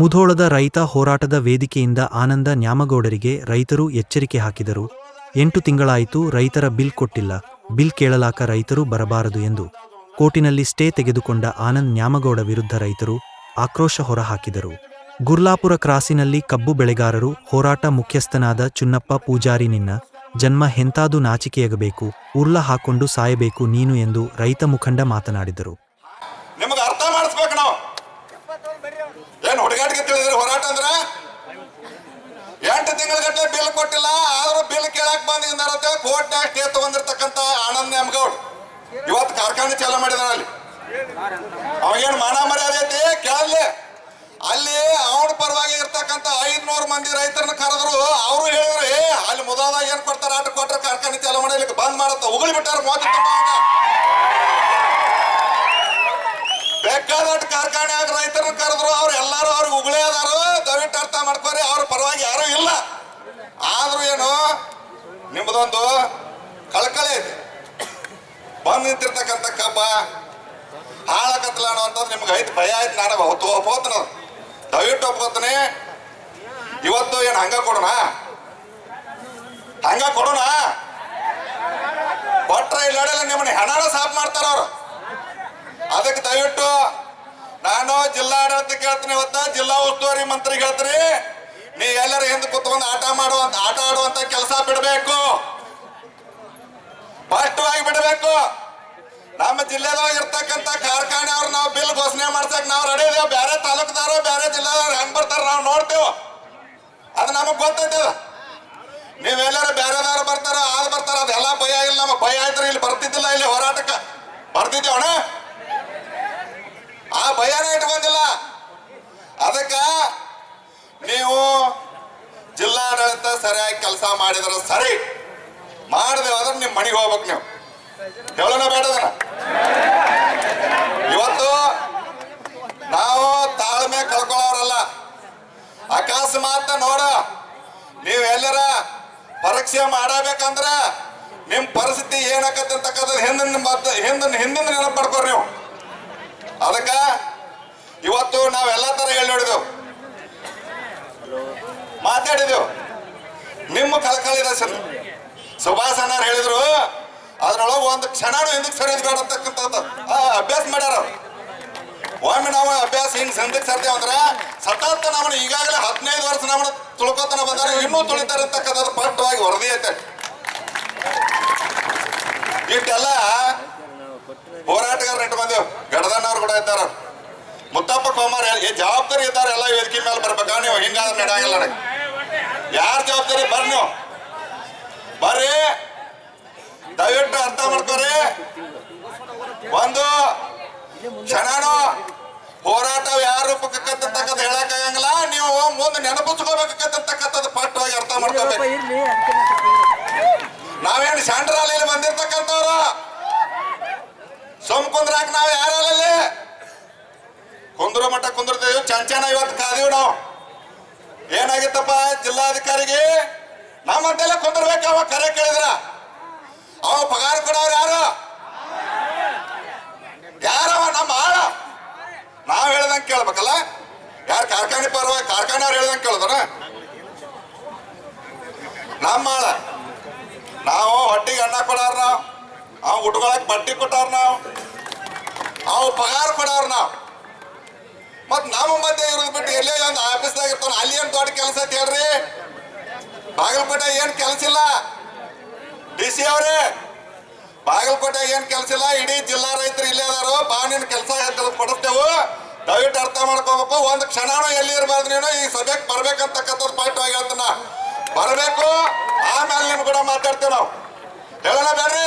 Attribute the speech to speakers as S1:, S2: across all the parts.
S1: ಮುಧೋಳದ ರೈತ ಹೋರಾಟದ ವೇದಿಕೆಯಿಂದ ಆನಂದ ನ್ಯಾಮಗೌಡರಿಗೆ ರೈತರು ಎಚ್ಚರಿಕೆ ಹಾಕಿದರು. ಎಂಟು ತಿಂಗಳಾಯಿತು ರೈತರ ಬಿಲ್ ಕೊಟ್ಟಿಲ್ಲ. ಬಿಲ್ ಕೇಳಲಾಕ ರೈತರು ಬರಬಾರದು ಎಂದು ಕೋರ್ಟಿನಲ್ಲಿ ಸ್ಟೇ ತೆಗೆದುಕೊಂಡ ಆನಂದ್ ನ್ಯಾಮಗೌಡ ವಿರುದ್ಧ ರೈತರು ಆಕ್ರೋಶ ಹೊರಹಾಕಿದರು. ಗುರ್ಲಾಪುರ ಕ್ರಾಸಿನಲ್ಲಿ ಕಬ್ಬು ಬೆಳೆಗಾರರು ಹೋರಾಟ ಮುಖ್ಯಸ್ಥನಾದ ಚುನ್ನಪ್ಪ ಪೂಜಾರಿ ನಿನ್ನ ಜನ್ಮ ಹೆಂತಾದು ನಾಚಿಕೆಯಾಗಬೇಕು, ಉರ್ಲ ಹಾಕೊಂಡು ಸಾಯಬೇಕು ನೀನು ಎಂದು ರೈತ ಮುಖಂಡ ಮಾತನಾಡಿದರು
S2: ನಿಮಗೆ ಅರ್ಥ ಮಾಡಿಸ್ಬೇಕು ನಾವು ಏನ್ ಹುಡುಗಾಟಿಗೆ ತಿಳಿದ್ರಿ ಹೋರಾಟ ಅಂದ್ರ ಎಂಟು ತಿಂಗಳ ಗಟ್ಟಲೆ ಬಿಲ್ ಕೊಟ್ಟಿಲ್ಲ, ಆದ್ರೂ ಬಿಲ್ ಕೇಳಕ್ ಬಂದ ಕೋರ್ಟ್ನಾಗ ಸ್ಟೇ ತಗೊಂಡಿರ್ತಕ್ಕಂತ ಆನಂದ್ ನೆಮ್ಗೌಡ್. ಇವತ್ತು ಕಾರ್ಖಾನೆ ಚಾಲೂ ಮಾಡಿದಾರ ಅಲ್ಲಿ. ಅವಾಗೇನು ಮಾನ ಮರ್ಯಾದೆ ಐತಿ? ಕೇಳಲ್ಲಿ. ಅಲ್ಲಿ ಅವನ ಪರವಾಗಿ ಇರ್ತಕ್ಕಂತ ಐದ್ನೂರು ಮಂದಿ ರೈತರನ್ನ ಕರೆದ್ರು. ಅವರು ಹೇಳಿದ್ರು, ಏ, ಅಲ್ಲಿ ಮುದಾದಾಗ ಏನ್ ಕೊಡ್ತಾರ? ಆಟ ಕೊಟ್ಟರೆ ಕಾರ್ಖಾನೆ ಚಾಲೂ ಮಾಡಲಿಕ್ಕೆ ಬಂದ್ ಮಾಡತ್ತ. ಉಗುಳಿ ಬಿಟ್ಟಾರ ಮೋದಿ ಬೇಕಾದಷ್ಟು ಕಾರ್ಖಾನೆ ಆಗ ರೈತರನ್ನ ಕರೆದ್ರು, ಅವ್ರು ಎಲ್ಲಾರು ಅವ್ರಿಗೆ ಉಗುಳೇ ಅದಾರು. ದಯವಿಟ್ಟು ಅರ್ಥ ಮಾಡ್ಕೋರಿ, ಅವ್ರ ಪರವಾಗಿ ಯಾರು ಇಲ್ಲ. ಆದ್ರೂ ಏನು ನಿಮ್ಮದೊಂದು ಕಳಕಳಿ ಐತಿ ಬಂದ್ ನಿಂತಿರ್ತಕ್ಕಂಥ ಕಬ್ಬ ಹಾಳಕತ್ತಲ ಅನ್ನೋಂಥದ್ದು ನಿಮ್ಗೆ ಐತಿ ಭಯ ಆಯ್ತು ನಾಡ ಹೊತ್ತು ಒಪ್ಪೋತನ ದಯವಿಟ್ಟು ಒಪ್ಕೋತೀನಿ ಇವತ್ತು ಏನು ಹಂಗ ಕೊಡೋಣ ಹಂಗ ಕೊಡೋಣ ಕೊಟ್ರೆ ಇಲ್ಲ ನಿಮ್ಮನ್ನ. ಹೆಣಾಡ ಸಾಫ್ ಮಾಡ್ತಾರ ಅವ್ರು. ಅದಕ್ಕೆ ದಯವಿಟ್ಟು ನಾನು ಜಿಲ್ಲಾಡಳಿತ ಕೇಳ್ತೀನಿ ಇವತ್ತ ಜಿಲ್ಲಾ ಉಸ್ತುವಾರಿ ಮಂತ್ರಿ ಹೇಳ್ತೀನಿ ನೀ ಎಲ್ಲರ ಹಿಂದೆ ಕುತ್ಕೊಂಡು ಆಟ ಮಾಡುವಂತ ಆಟ ಆಡುವಂತ ಕೆಲಸ ಬಿಡಬೇಕು. ಸ್ಪಷ್ಟವಾಗಿ ಬಿಡಬೇಕು. ನಮ್ಮ ಜಿಲ್ಲೆದಾಗ ಇರ್ತಕ್ಕಂಥ ಕಾರ್ಖಾನೆ ಅವ್ರು ನಾವು ಬಿಲ್ ಘೋಷಣೆ ಮಾಡ್ಸಕ್ ನಾವು ರೆಡಿ ಇದೇವೆ. ಬೇರೆ ತಾಲೂಕದಾರ ಬೇರೆ ಜಿಲ್ಲೆದವ್ರು ಹೆಂಗ್ ಬರ್ತಾರ ನಾವು ನೋಡ್ತೇವೆ. ಅದು ನಮಗ್ ಗೊತ್ತೈತೆ ಅದು. ನೀವೆಲ್ಲರೂ ಬೇರೆದವ್ರು ಬರ್ತಾರ ಆದ್ ಬರ್ತಾರ, ಅದೆಲ್ಲ ಭಯ ಇಲ್ಲ ನಮಗ್. ಭಯ ಆಯ್ತು ಇಲ್ಲಿ ಬರ್ತಿದ್ದಿಲ್ಲ, ಇಲ್ಲಿ ಹೋರಾಟಕ್ಕ ಬರ್ತಿದ್ದೇವಣ್ಣ ಇಟ್ಕೊಂಡಿಲ್ಲ ಅದಕ್ಕ ನೀವು ಜಿಲ್ಲಾಡಳಿತ ಸರಿಯಾಗಿ ಕೆಲಸ ಮಾಡಿದ್ರ ಸರಿ. ಮಾಡಿದ್ರೆ ಹೋದ್ರೆ ನಿಮ್ ಮನೆಗೆ ಹೋಗ್ಬೇಕು ನೀವು. ಹೇಳೋಣ ಬೇಡದನ ಇವತ್ತು ನಾವು ತಾಳ್ಮೆ ಕಳ್ಕೊಳ್ಳೋರಲ್ಲ. ಅಕಸ್ಮಾತ್ ನೋಡ, ನೀವು ಎಲ್ಲರ? ಪರೀಕ್ಷೆ ಮಾಡಬೇಕಂದ್ರ ನಿಮ್ ಪರಿಸ್ಥಿತಿ ಏನಾಕತ್ತೆ ಹಿಂದಿನ ಹಿಂದಿನ ಹಿಂದಿನ ನೆನಪು ಮಾಡ್ಕೊರಿ ನೀವು. ಅದಕ್ಕ ಇವತ್ತು ನಾವೆಲ್ಲ ತರ ಹೇಳಿ ನೋಡಿದೆವು. ಮಾತಾಡಿದೆವು. ನಿಮ್ಮ ಕಳಕಳಿದ ಸರ್. ಸುಭಾಷ್ ಅಣ್ಣ ಹೇಳಿದ್ರು, ಅದ್ರೊಳಗೆ ಒಂದು ಕ್ಷಣನೂ ಹಿಂದಕ್ಕೆ ಸರಿದ್ ಬೇಡ ಅಭ್ಯಾಸ ಮಾಡ್ಯಾರ. ಒಮ್ಮೆ ನಾವು ಅಭ್ಯಾಸ ಹಿಂಗ್ ಹಿಂದಕ್ಕೆ ಸರ್ತೇವ ಅಂದ್ರ ಸತತ ನಾವು ಈಗಾಗಲೇ ಹದಿನೈದು ವರ್ಷ ನಾವು ತುಳ್ಕೊತನ ಬಂದ್ರೆ, ಇನ್ನೂ ತುಳಿತಾರೆ ಅಂತಕ್ಕಂಥದ್ದು ಪಟ್ಟವಾಗಿ ವರದಿ ಐತೆ. ಇಷ್ಟೆಲ್ಲ ಹೋರಾಟಗಾರ ಇಟ್ಟು ಬಂದೇವು. ಗಡದಣ್ಣವ್ರು ಕೂಡ ಇದ್ದಾರ. ಮುತ್ತಪ್ಪ ಕುಮಾರ್ ಏ ಜವಾಬ್ದಾರಿ ಇದ್ದಾರೆ ಎಲ್ಲ ವೇದಿಕೆ ಮೇಲೆ ಬರ್ಬೇಕಾ? ನೀವು ಹಿಂಗಾದ್ರೆ ನಡೆಯಲ್ಲ ಯಾರ ಜವಾಬ್ದಾರಿ? ಬರ್ರಿ ನೀವು. ಬರ್ರಿ. ದಯವಿಟ್ಟು ಅರ್ಥ ಮಾಡ್ಕೊರಿ. ಒಂದು ಕ್ಷಣಾನು ಹೋರಾಟ ಯಾರ ರೂಪಕ್ಕಂತಕ್ಕಂಥ ಹೇಳಕ್ಕಾಗಂಗಿಲ್ಲ ನೀವು ಮುಂದೆ ನೆನಪಿಸ್ಕೋಬೇಕಂತಕ್ಕಂಥದ್ದು ಪಟ್ಟವಾಗಿ ಅರ್ಥ ಮಾಡ್ಕೋಬೇಕು. ನಾವೇನು ಶಾಂಡ್ರಾಲಿಯಲ್ಲಿ ಬಂದಿರ್ತಕ್ಕಂಥವ್ರು? ಸುಮ್ ಕುಂದ್ರಾಕ್ ನಾವ್ ಯಾರಲ್ಲಿ ಚಂಚನ ಇವತ್ತು ಕಾದೀವಿ ನಾವು ಏನಾಗಿತ್ತಪ್ಪ, ಜಿಲ್ಲಾಧಿಕಾರಿಗೆ? ನಮ್ಮಂತೆಲ್ಲ ಕುಂದಿರ್ಬೇಕು, ಅವ ಕರೆ ಕೇಳಿದ್ರ. ಅವ ಪಗಾರ ಕೊಡೋರು ಯಾರು? ಯಾರವ? ನಮ್ಮ ಆಳ. ನಾವ್ ಹೇಳ್ದಂಗೆ ಕೇಳ್ಬೇಕಲ್ಲ? ಯಾರು ಕಾರ್ಖಾನೆ ಪರವಾಗಿ ಕಾರ್ಖಾನೆ ಅವ್ರು ಹೇಳ್ದಂಗೆ ಕೇಳಿದ್ರ ನಮ್ಮ ಆಳ. ನಾವು ಹೊಟ್ಟಿಗೆ ಅಣ್ಣ ಕೊಡಾರ ನಾವು. ಅವ್ ಉಟ್ಕೊಳಕ್ ಬಟ್ಟಿ ಕೊಟ್ಟಾರ ನಾವು. ಅವ್ ಪಗಾರ ಕೊಡೋರು ನಾವು. ಮತ್ ನಮ್ಮ ಮಧ್ಯ ಇರೋದ್ ಬಿಟ್ಟು ಎಲ್ಲೇ ಒಂದು ಆಫೀಸ್ದಾಗ ಇರ್ತಾನ ಅಲ್ಲಿ ಏನ್ ದೊಡ್ಡ ಕೆಲಸ ಐತಿ ಹೇಳ್ರಿ? ಬಾಗಲಕೋಟೆ ಏನ್ ಕೆಲಸ ಇಲ್ಲ? ಡಿ ಸಿ ಅವ್ರೆ ಬಾಗಲಕೋಟೆ ಏನ್ ಕೆಲಸ ಇಲ್ಲ? ಇಡೀ ಜಿಲ್ಲಾ ರೈತರು ಇಲ್ಲೇ ಅದಾರು ಬಾ ನಿನ್ ಕೆಲಸ ಕೊಡಿಸ್ತೇವು. ದಯವಿಟ್ಟು ಅರ್ಥ ಮಾಡ್ಕೋಬೇಕು ಒಂದ್ ಕ್ಷಣನೂ ಎಲ್ಲಿ ಇರ್ಬಾರ್ದು ನೀನು? ಈ ಸಭೆಗೆ ಬರ್ಬೇಕಂತಕ್ಕಂಥ ಪಾಯಿಂಟ್ ಹೇಳ್ತಾನ ಬರಬೇಕು, ಆಮೇಲೆ ನಿಮ್ ಕೂಡ ಮಾತಾಡ್ತೇವೆ ನಾವು. ಹೇಳೋಣ ಬೇಡ್ರಿ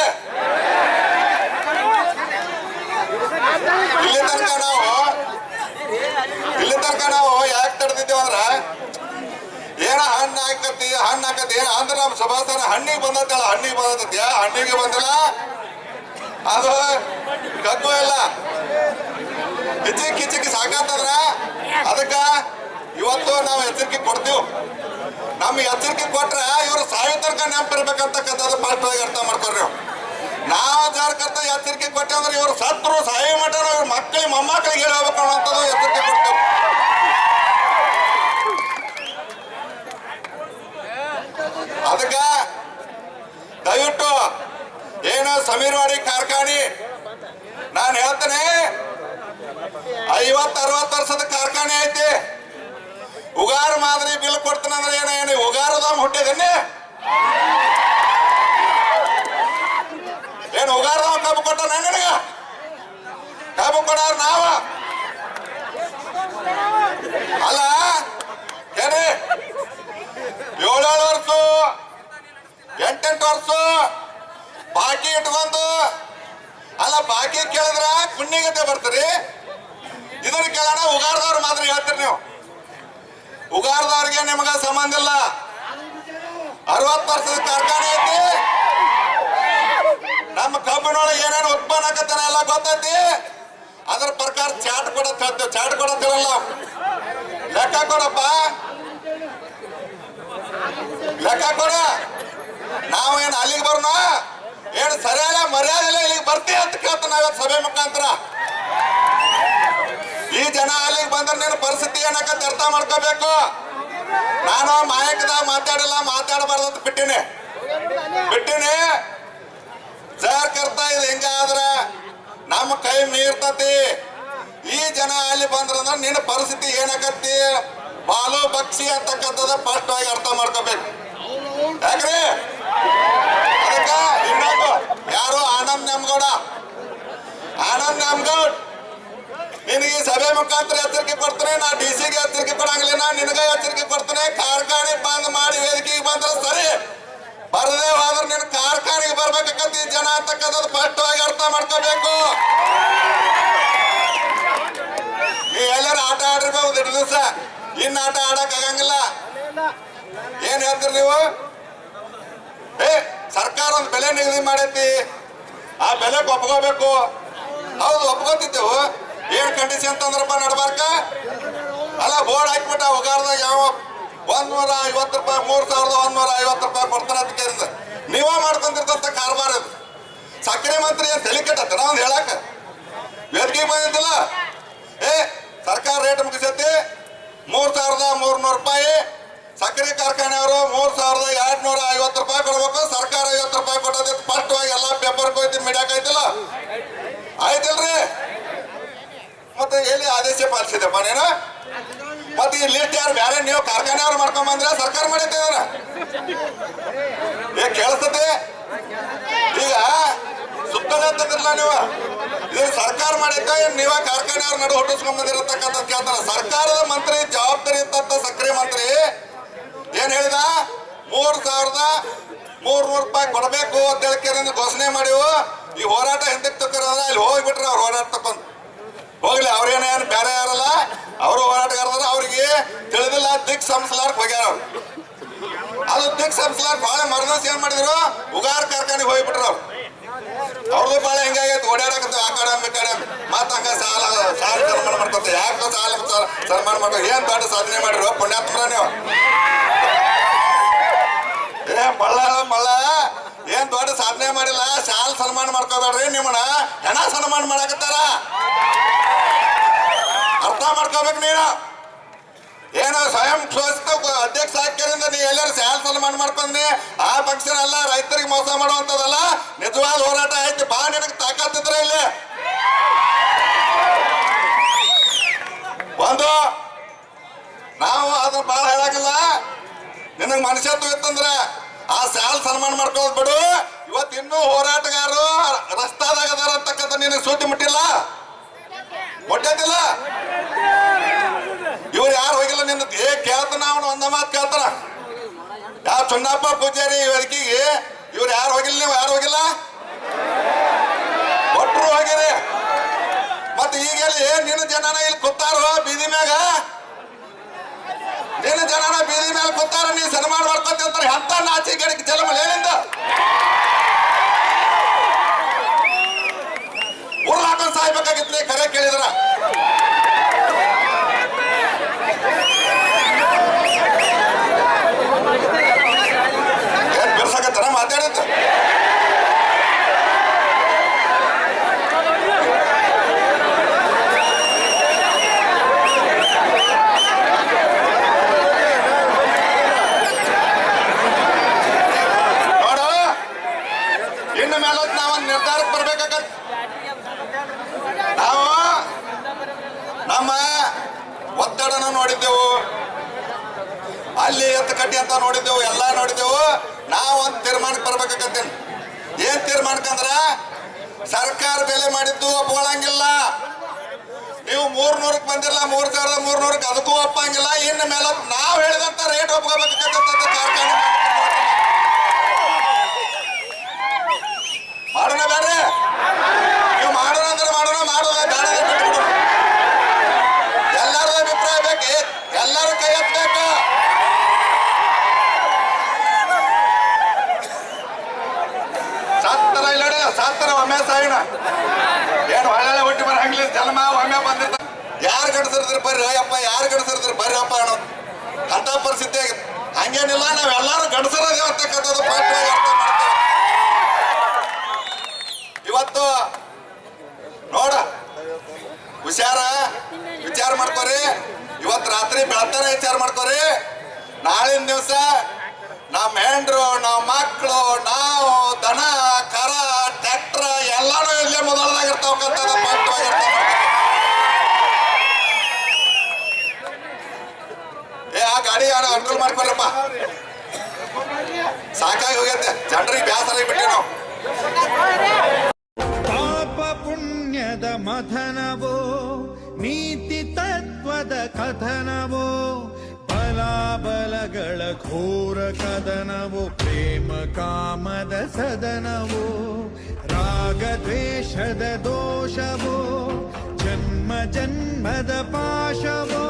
S2: ಇಲ್ಲಿ ತನಕ ನಾವು ಇಲ್ಲಿ ತನಕ ನಾವು ಯಾಕೆ ತಡೆದಿದ್ದೇವೆ ಅಂದ್ರ ಏನ ಹಣ್ಣು ಹಾಕತಿ ಹಣ್ಣು ಹಾಕತಿ ಏನ ಅಂದ್ರೆ ನಮ್ ಸಭಾಸ್ಥಾನ ಹಣ್ಣಿಗೆ ಬಂದತ್ತಲ್ಲ ಹಣ್ಣಿಗೆ ಬಂದತ್ಯ ಹಣ್ಣಿಗೆ ಬಂದಿಲ್ಲ? ಅದು ಕಗ್ಗು ಇಲ್ಲ. ಕಿಚಿಕ್ ಕಿಚಿಕ್ ಸಾಕಂತಂದ್ರ ಅದಕ್ಕ ಇವತ್ತು ನಾವು ಎಚ್ಚರಿಕೆ ಕೊಡ್ತೀವಿ. ನಮ್ಗೆ ಎಚ್ಚರಿಕೆ ಕೊಟ್ರೆ ಇವರು ಸಾಯೋ ತನಕ ನೆನಪಿರ್ಬೇಕಂತಕ್ಕಂಥದ್ದು ಸ್ಪಷ್ಟವಾಗಿ ಅರ್ಥ ಮಾಡ್ಕೊರಿ ನೀವು. ನಾವು ಜಾರಕರ್ತ ಎಚ್ಚರಿಕೆ ಕೊಟ್ಟೆ ಅಂದ್ರೆ ಇವರು ಸತ್ರು ಸಹಾಯ ಮಟ್ಟ ಇವ್ರ ಮಕ್ಕಳಿಗೆ ಮೊಮ್ಮಕ್ಕಳಿಗೆ ಹೇಳಬೇಕು ಅನ್ನೋಂಥದ್ದು ಎಚ್ಚರಿಕೆ ಕೊಡ್ತೇವೆ. ಸಮೀರ್ವಾಡಿ ಕಾರ್ಖಾನೆ. ನಾನು ಹೇಳ್ತೇನೆ ಐವತ್ ಅರವತ್ ವರ್ಷದ ಕಾರ್ಖಾನೆ ಐತಿ. ಉಗಾರ ಮಾದರಿ ಬಿಲ್ ಕೊಡ್ತಾನಂದ್ರೆ ಏನ, ಏನು ಹುಟ್ಟಿದೇನೆ ಏನ್ ಏನು ಉಗಾರದ ಕಬ್ಬು ಕೊಟ್ಟ ನನಗ? ಕಬ್ಬು ಕೊಡಾರ ನಾವ? ಅಲ್ಲ, ಏನೇ? ಏಳೇಳು ವರ್ಷ, ಎಂಟೆಂಟು ವರ್ಷ ಬಾಕಿ ಇಟ್ಕೊಂಡು? ಅಲ್ಲ, ಬಾಕಿ ಕೇಳಿದ್ರ ಪುಣ್ಯಗತೆ ಬರ್ತೀರಿ? ಇದನ್ನ ಕೇಳೋಣ, ಉಗಾರದವ್ರ ಮಾತ್ರ ಹೇಳ್ತೀರಿ ನೀವು. ಉಗಾರದವ್ರಿಗೆ ನಿಮಗ ಸಂಬಂಧ ಇಲ್ಲ. ಅರವತ್ತು ವರ್ಷದ ಕಾರ್ಖಾನೆ ಐತಿ. ನಮ್ಮ ಕಬ್ಬಿನೊಳಗೆ ಏನೇನು ಉತ್ಪನ್ನ ಆಗತ್ತಾನ ಎಲ್ಲ ಗೊತ್ತೈತಿ. ಅದ್ರ ಪ್ರಕಾರ ಚಾಟ್ ಕೊಡತ್ ಹೇಳ್ತೇವೆ. ಚಾಟ್ ಕೊಡತ್ ಹೇಳಲ್ಲ. ಲೆಕ್ಕ ಕೊಡಪ್ಪ. ಲೆಕ್ಕ ಕೊಡ. ನಾವು ಏನು ಅಲ್ಲಿಗೆ ಬರೋಣ ಏನು ಸರಿಯಾದ ಮರ್ಯಾದೆ ಇಲ್ಲಿಗೆ ಬರ್ತೀಯ ಅಂತ ಕೇಳ್ತ ನಾವೇ ಸಭೆ ಮುಖಾಂತರ. ಈ ಜನ ಅಲ್ಲಿಗೆ ಬಂದ್ರೆ ನಿನ್ನ ಪರಿಸ್ಥಿತಿ ಏನಕ್ಕಂತ ಅರ್ಥ ಮಾಡ್ಕೋಬೇಕು? ನಾನು ಮಾಯಕದ ಮಾತಾಡಿಲ್ಲ, ಮಾತಾಡಬಾರ್ದು ಅಂತ ಬಿಟ್ಟಿನಿ. ಬಿಟ್ಟಿನಿ. ಸರ್, ಕರ್ತ ಇದು ಹಿಂಗಾದ್ರ ನಮ್ಮ ಕೈ ಮೀರ್ತತಿ. ಈ ಜನ ಅಲ್ಲಿ ಬಂದ್ರಂದ್ರ ನಿನ್ನ ಪರಿಸ್ಥಿತಿ ಏನಾಗತ್ತಿ ಬಾಲು ಬಕ್ಷಿ ಅಂತಕ್ಕಂಥದ್ದು ಸ್ಪಷ್ಟವಾಗಿ ಅರ್ಥ ಮಾಡ್ಕೋಬೇಕು. ಯಾಕ್ರಿ? ಯಾರು? ಆನಂದ್ ನಮ್ಗೌಡ. ಆನಂದ್ ನಮ್ಗೌಡ್. ನಿನಗೆ ಈ ಸಭೆ ಮುಖಾಂತರ ಎಚ್ಚರಿಕೆ ಕೊಡ್ತೇನೆ. ನಾ ಡಿ ಸಿಗೆ ಎಚ್ಚರಿಕೆ ಕೊಡಂಗಿಲ್ಲ. ನಿನಗೆ ಎಚ್ಚರಿಕೆ ಕೊಡ್ತೇನೆ. ಕಾರ್ಖಾನೆ ಬಂದ್ ಮಾಡಿ ವೇದಿಕೆಗೆ ಬಂದ್ರೆ ಸರಿ. ಬರದೇ ಹೋದ್ರೆ ನಿನ್ನ ಕಾರ್ಖಾನೆಗೆ ಬರ್ಬೇಕಂತ ಈ ಜನ ಅಂತಕ್ಕಂಥದ್ದು ಸ್ಪಷ್ಟವಾಗಿ ಅರ್ಥ ಮಾಡ್ಕೋಬೇಕು. ನೀ ಎಲ್ಲರೂ ಆಟ ಆಡಿರ್ಬೇಕು ಎರಡು ದಿವಸ. ಇನ್ನ ಆಟ ಆಡಕ್ ಆಗಂಗಿಲ್ಲ ಏನ್ ಹೇಳ್ತೀರಿ ನೀವು? ಏ ಸರ್ಕಾರ ಒಂದು ಬೆಲೆ ನಿಗದಿ ಮಾಡೈತಿ. ಆ ಬೆಲೆ ಒಪ್ಕೋಬೇಕು. ಹೌದು, ಒಪ್ಕೋತಿದ್ದೆವು. ಏನ್ ಕಂಡೀಷನ್ ತಂದ್ರಪ್ಪ ನಡ್ಬಾರ್ಕ? ಅಲ್ಲ ಬೋರ್ಡ್ ಹಾಕ್ಬಿಟ್ಟ ಉಗಾರ್ದಾಗ ಯಾವ ಒಂದ್ ನೂರ ಐವತ್ತು ರೂಪಾಯಿ, ಮೂರ್ ಸಾವಿರದ ಒಂದ್ ನೂರ ಐವತ್ತು ರೂಪಾಯಿ ಕೊಡ್ತಾನೆ ಅಂತ ನೀವ ಮಾಡ್ಕೊಂತಿರ್ತಂತ ಕಾರ್ಬಾರ ಅದು ಸಕ್ಕರೆ ಮಂತ್ರಿ ಏನ್ ತಲೆ ಕೆಟ್ಟತ್ತ ಒಂದು ಹೇಳಕ ವೇದಿಕೆ ಬಂದಿದ್ದಿಲ್ಲ? ಏ, ಸರ್ಕಾರ ರೇಟ್ ಮುಗಿಸೈತಿ. ಮೂರ್ ಸಾವಿರದ ಮೂರ್ನೂರು ರೂಪಾಯಿ. ಸಕ್ಕರೆ ಕಾರ್ಖಾನೆಯವರು ಮೂರ್ ಸಾವಿರದ ಎರಡ್ ನೂರ ಐವತ್ತು ರೂಪಾಯಿ ಕೊಡ್ಬೇಕು. ಸರ್ಕಾರ ಐವತ್ತು ರೂಪಾಯಿ ಕೊಟ್ಟದ ಸ್ಪಷ್ಟವಾಗಿ ಎಲ್ಲ ಪೇಪರ್ ಹೋಯ್ತು ಮೀಡಿಯಾಕ್ ಐತಿಲ್ಲ? ಆಯ್ತಲ್ರಿ? ಮತ್ತೆ ಎಲ್ಲಿ ಆದೇಶ ಪಾಲಿಸಿದೆ ಮನೇನ ಮತ್ತೆ ಈ ಲಿಸ್ಟ್ ಯಾರು? ಬೇರೆ ನೀವು ಕಾರ್ಖಾನೆಯವ್ರು ಮಾಡ್ಕೊಂಡ್ ಬಂದ್ರೆ ಸರ್ಕಾರ ಮಾಡೈತೆ ಏ, ಕೇಳಿಸ್ತತೆ? ಈಗ ಸುತ್ತದ ಅಂತಂದ್ರಲ್ಲ ನೀವು. ಸರ್ಕಾರ ಮಾಡೈತೆ ಏನ್ ನೀವ ಕಾರ್ಖಾನೆಯವ್ರ ನಡು ಹುಟ್ಟಿಸ್ಕೊಂಡ್ ಬಂದಿರತಕ್ಕಂಥ ಕೇಳ್ತಾರ. ಸರ್ಕಾರದ ಮಂತ್ರಿ, ಜವಾಬ್ದಾರಿ ಇದ್ದಂತ ಸಕ್ರಿಯ ಮಂತ್ರಿ ಏನ್ ಹೇಳಿದ? ಮೂರ್ ಸಾವಿರದ ಮೂರ್ ನೂರು ರೂಪಾಯಿ ಕೊಡಬೇಕು ಅಂತ ಹೇಳಿ ಘೋಷಣೆ ಮಾಡಿವು. ಈ ಹೋರಾಟ ಹಿಂದಕ್ಕೆ ತಕ್ಕಾರ ಅಲ್ಲಿ ಹೋಗ್ಬಿಟ್ರೆ ಅವ್ರು ಹೋರಾಟ ತಕೊಂಡ್ ಹೋಗ್ಲಿ ಅವ್ರೇನೇನು ಬೇರೆ ಯಾರಲ್ಲ, ಅವರು ಹೋರಾಟಗಾರರ, ಅವ್ರಿಗೆ ತಿಳಿದಿಲ್ಲ, ದಿಕ್ ಸಂಸ್ಲಾರ್ಕ್ ಹೋಗ್ಯಾರ ಅವ್ರು. ಅದು ದಿಕ್ ಸಂಸ್ಲಾರ್ ಭಾಳ ಮರದಸ್ ಏನ್ ಮಾಡಿದ್ರು, ಉಗಾರ್ ಕಾರ್ಖಾನೆಗೆ ಹೋಗ್ಬಿಟ್ರು ಅವ್ರು. ಅವ್ರದ್ದು ಭಾಳ ಹಿಂಗಾಗೈತೆ ಓಡಾಡಕತ್ತ, ಆ ಕಡೆ ಈ ಕಡೆ ಮಾತಾಕ ಸಾಲ ಸಾಲ ಸನ್ಮಾನ ಮಾಡ್ಕೊತ ಯಾಕೆ ಸಾಲ ಸನ್ಮಾನ ಮಾಡ್ಕೊ ಏನ್ ದೊಡ್ಡ ಸಾಧನೆ ಮಾಡಿರು? ಪುಣ್ಯಾತ್ಮರ ನೀವು. ಏ ಮಳ್ಳ ಮಳ್ಳ ಏನ್ ದೊಡ್ಡ ಸಾಧನೆ ಮಾಡಿಲ್ಲ? ಶಾಲ್ ಸನ್ಮಾನ ಮಾಡ್ಕೋಬೇಡ್ರಿ ನಿಮ್ಮನ್ನ. ಹೆಣ ಸನ್ಮಾನ ಮಾಡಕತ್ತಾರ. ಅರ್ಥ ಮಾಡ್ಕೋಬೇಕು ನೀನು. ಏನೋ ಸ್ವಯಂ ಘೋಷಿತ ಅಧ್ಯಕ್ಷ ಹಾಕ್ಯರಿಂದ ನೀ ಎಲ್ಲರೂ ಸ್ಯಾಲ್ ಸನ್ಮಾನ ಮಾಡ್ಕೊಂಡಿ ಆ ಪಕ್ಷನ ಅಲ್ಲ ರೈತರಿಗೆ ಮೋಸ ಮಾಡುವಂತದಲ್ಲ ನಿಜವಾದ ಹೋರಾಟ ಆಯ್ತು. ಬಾ, ನಿನಗೆ ತಾಕತ್ತಿದ್ರೆ ಇಲ್ಲಿ. ಒಂದು ನಾವು ಅದನ್ನ ಭಾಳ ಹೇಳಾಗಿಲ್ಲ ನಿನಗೆ ಮನುಷ್ಯತ್ವ ಇತ್ತಂದ್ರೆ ಆ ಸಾಲ್ ಸನ್ಮಾನ ಮಾಡ್ಕೊಳ್ಳೋದು ಬಿಡು. ಇವತ್ತು ಇನ್ನೂ ಹೋರಾಟಗಾರರು ರಸ್ತಾದಾಗ ಅದಾರ ಅಂತಕ್ಕಂಥ ನಿನ್ನ ಸುದ್ದಿ ಮುಟ್ಟಿಲ್ಲ? ಮುಟ್ಟದಿಲ್ಲ ಇವ್ರು ಯಾರು ಹೋಗಿಲ್ಲ ನಿನ್ನ ಏ, ಕೇಳ್ತಾನ ಅವನು, ಒಂದ ಮಾತು ಕೇಳ್ತಾನ. ಯಾವ ಚುನ್ನಪ್ಪ ಪೂಜಾರಿ ಇವರಿಗೆ ಇವ್ರು ಯಾರು ಹೋಗಿಲ್ಲ ನೀವು, ಯಾರು ಹೋಗಿಲ್ಲ? ಒಟ್ರು ಹೋಗಿರಿ. ಮತ್ತೆ ಈಗ ಏನ್ ನಿನ್ನ ಜನನ ಇಲ್ಲಿ ಕೂತಾರೋ ಬೀದಿ ಮ್ಯಾಗ ನಿನ್ನ ಜನನ ಬೀದಿ ಮ್ಯಾಲ ಕೂತಾರ ನೀ ಸನ್ಮಾನ ಮಾಡ್ಕೊತಿ ಅಂತಾರೆ. ಎಂತ ನಾಚಿ ಗಿಡಕ್ಕೆ ಜಲಮ ಏನಿಂದ? ಉರ್ಲ್ ಹಾಕೊಂಡ್ ಸಾಯ್ಬೇಕಾಗಿತ್ತು ಕರೆ ಕೇಳಿದ್ರ ಏನ್ ಬಿರ್ಸಕತ್ತಾರ ಮಾತಾಡತ್ತ ನೋಡು ನಾವೊಂದು ನಿರ್ಧಾರಕ್ಕೆ ಬರ್ಬೇಕಾಗತ್ತೆ ನಾವು ನಮ್ಮ ಒತ್ತಡನ ನೋಡಿದ್ದೆವು. ಅಲ್ಲಿ ಎತ್ತ ಕಟ್ಟಿ ಅಂತ ನೋಡಿದ್ದೆವು, ಎಲ್ಲ ನೋಡಿದ್ದೆವು. ನಾವು ಒಂದು ತೀರ್ಮಾನಕ್ಕೆ ಬರ್ಬೇಕಾಗತ್ತೇನೆ. ಏನ್ ತೀರ್ಮಾನಕ್ಕಂದ್ರ ಸರ್ಕಾರ ಬೆಲೆ ಮಾಡಿದ್ದು ಒಪ್ಕೊಳ್ಳಂಗಿಲ್ಲ ನೀವು ಮೂರ್ ಬಂದಿರಲ್ಲ, ಮೂರ್ ಸಾವಿರದ ಮೂರ್ ನೂರಕ್ಕೆ ಅದಕ್ಕೂ ಒಪ್ಪಂಗಿಲ್ಲ ಇನ್ನು ಮೇಲೆ ನಾವು ಹೇಳಿದಂತ ರೇಟ್ ಒಪ್ಕೋಬೇಕಾಗತ್ತೆ ಕಾರ್ಖಾನೆ ಮಾಡೋಣ ಬೇರೆ ನೀವು ಮಾಡೋಣ ಅಂದ್ರೆ ಮಾಡೋಣ ಮಾಡೋಣ ಬೇಡ ಅಂದ್ರೆ ಬಿಟ್ಬಿಡು ಎಲ್ಲರದ ಅಭಿಪ್ರಾಯ ಬೇಕು ಎಲ್ಲರೂ ಕೈ ಎತ್ತಬೇಕು ಸತ್ತರ ಒಮ್ಮೆ ಸಾಯಿಣ ಏನು ಒಳ್ಳೆ ಹುಟ್ಟಿ ಬರ ಹಂಗ್ಲಿ ಜನ್ಮ, ಒಮ್ಮೆ ಬಂದಿರ್ತ ಯಾರು ಗಡ್ಸಿರ್ತೀರಿ ಬರ್ರಿ ಅಯ್ಯಪ್ಪ ಯಾರು ಗಡ್ಸಿರ್ತೀರಿ ಬರ್ರಿ ಅಪ್ಪ ಅನ್ನೋದು. ಅಂತ ಪರಿಸ್ಥಿತಿ ಆಗಿದೆ. ಹಂಗೇನಿಲ್ಲ, ನಾವೆಲ್ಲರೂ ಗಡ್ಸರದೇ ಅಂತಕ್ಕಂಥದ್ದು ಮಾಡ್ತೇವೆ. ಇವತ್ತು ನೋಡ, ಹುಷಾರ, ವಿಚಾರ ಮಾಡ್ಕೋರಿ. ಇವತ್ತು ರಾತ್ರಿ ಬೆಳತಾನೆ ವಿಚಾರ ಮಾಡ್ಕೋರಿ. ನಾಳಿನ ದಿವಸ ನಮ್ಮ ಹೆಂಡ್ರು, ನಮ್ಮ ಮಕ್ಕಳು ನಾವು ದನ, ಕರ ಪಾಠವಾಗಿ ಅರ್ಥ ಮಾಡ್ಕೋರಿ. ಏ, ಆ ಗಾಡಿ ಯಾರು ಅನುಕೂಲ ಮಾಡ್ಕೊಳ್ರಪ್ಪ ಸಾಕಾಗಿ ಹೋಗೈತೆ. ಜನರಿಗೆ ಬೇಸರ ಬಿಟ್ಟೆ ನಾವು.
S3: ಪಾಪ ಪುಣ್ಯದ ಮಥನವೋ, ನೀತಿ ತತ್ವದ ಕಥನವೋ ಬಲಾಬಲಗಳ ಘೋರ ಕದನವೋ ಪ್ರೇಮ ಕಾಮದ ಸದನವೋ ರಾಗ ದ್ವೇಷದ ದೋಷವೋ ಜನ್ಮ ಜನ್ಮದ ಪಾಶವೋ